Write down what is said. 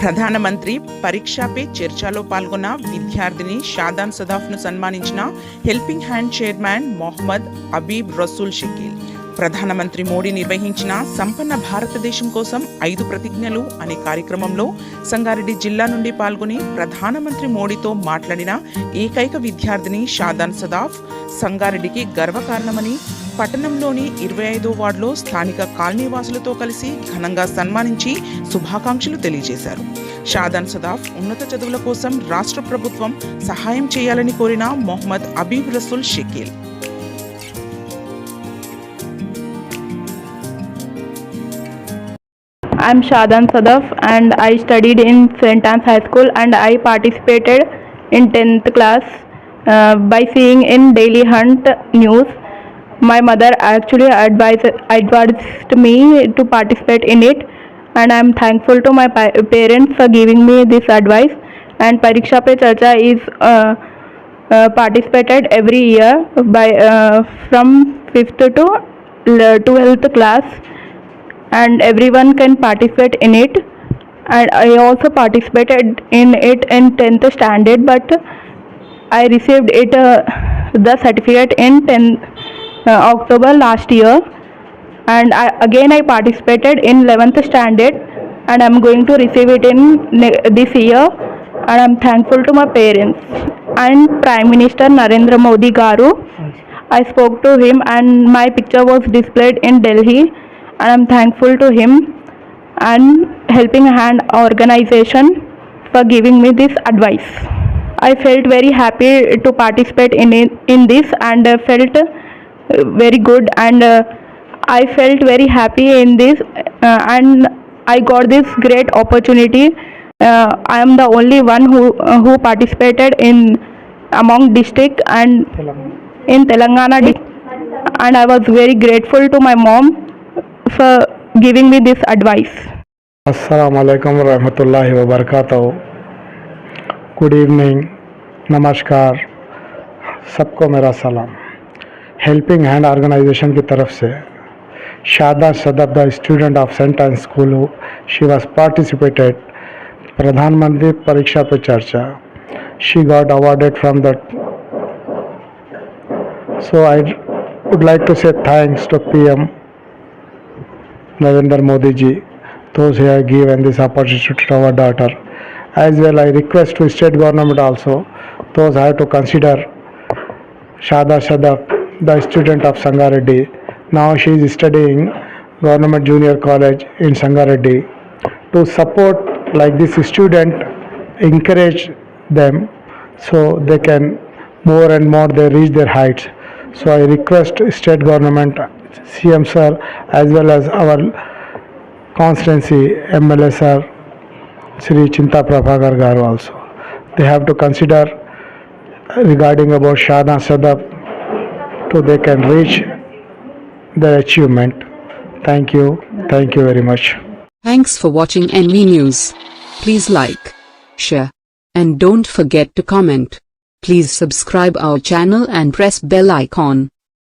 ప్రధానమంత్రి పరీక్షా పే చర్చలో పాల్గొన్న విద్యార్థిని షాదాన్ సదాఫ్ను సన్మానించిన helping hand chairman Mohammed Habeeb Rasool Shakeel. ప్రధానమంత్రి మోడీ నిర్వహించిన సంపన్న భారతదేశం కోసం ఐదు ప్రతిజ్ఞలు అనే కార్యక్రమంలో సంగారెడ్డి జిల్లా నుండి పాల్గొని ప్రధానమంత్రి మోడీతో మాట్లాడిన ఏకైక విద్యార్థిని షాదాన్ సదాఫ్ సంగారెడ్డికి గర్వకారణమని పట్టణంలోని ఇరవై ఐదో వార్డులో స్థానిక కాలనీవాసులతో కలిసి ఘనంగా సన్మానించి శుభాకాంక్షలు తెలియజేశారు షాదాన్ సదాఫ్ ఉన్నత చదువుల కోసం రాష్ట్ర ప్రభుత్వం సహాయం చేయాలని కోరిన Mohammed Habeeb Rasool Shakeel I'm Shadan Sadaf and I studied in St. Anne's High School and I participated in 10th class uh, by seeing in Daily Hunt news. My mother actually advised, advised me to participate in it and I'm thankful to my parents for giving me this advice. And Pariksha Pe Charcha is uh, uh, participated every year by uh, from 5th to l- 12th class and everyone can participate in it. And i also participated in it in 10th standard but i received it uh, the certificate in 10 uh, october last year. And I, again i participated in 11th standard and i'm going to receive it in this year. And i'm thankful to my parents and prime minister narendra modi garu. I spoke to him and my picture was displayed in Delhi and I'm thankful to him and Helping Hand organization for giving me this advice. I felt very happy to participate in in this and uh, felt uh, very good and uh, I felt very happy in this uh, and I got this great opportunity. Uh, I am the only one who uh, who participated in among district and in Telangana di- and I was very grateful to my mom for giving me this advice. अस्सलाम वालेकुम रहमतुल्लाहि व बरकातहू good evening नमस्कार सबको मेरा सलाम helping hand organisation की तरफ़ से Shadan Sadaf the student of saint Ann school she was participated Pradhanmantri Pariksha Pe Charcha. She got awarded from that so I would like to say thanks to P M Narendra Modi ji those give an this opportunity to our daughter as well I request to state government also those have to consider Shadan Sadaf the student of Sangareddy. Now she is studying government junior college in Sangareddy. To support like this student, encourage them so they can more and more they reach their heights. So I request state government, CM sir, as well as our constituency MLA sir, Sri Chinta Prabhakar Garu also. They have to consider regarding about Shana Sadap so they can reach their achievement. Thank you. Thank you very much. Thanks for watching NV News. Please like, share, and don't forget to comment. Please subscribe our channel and press bell icon.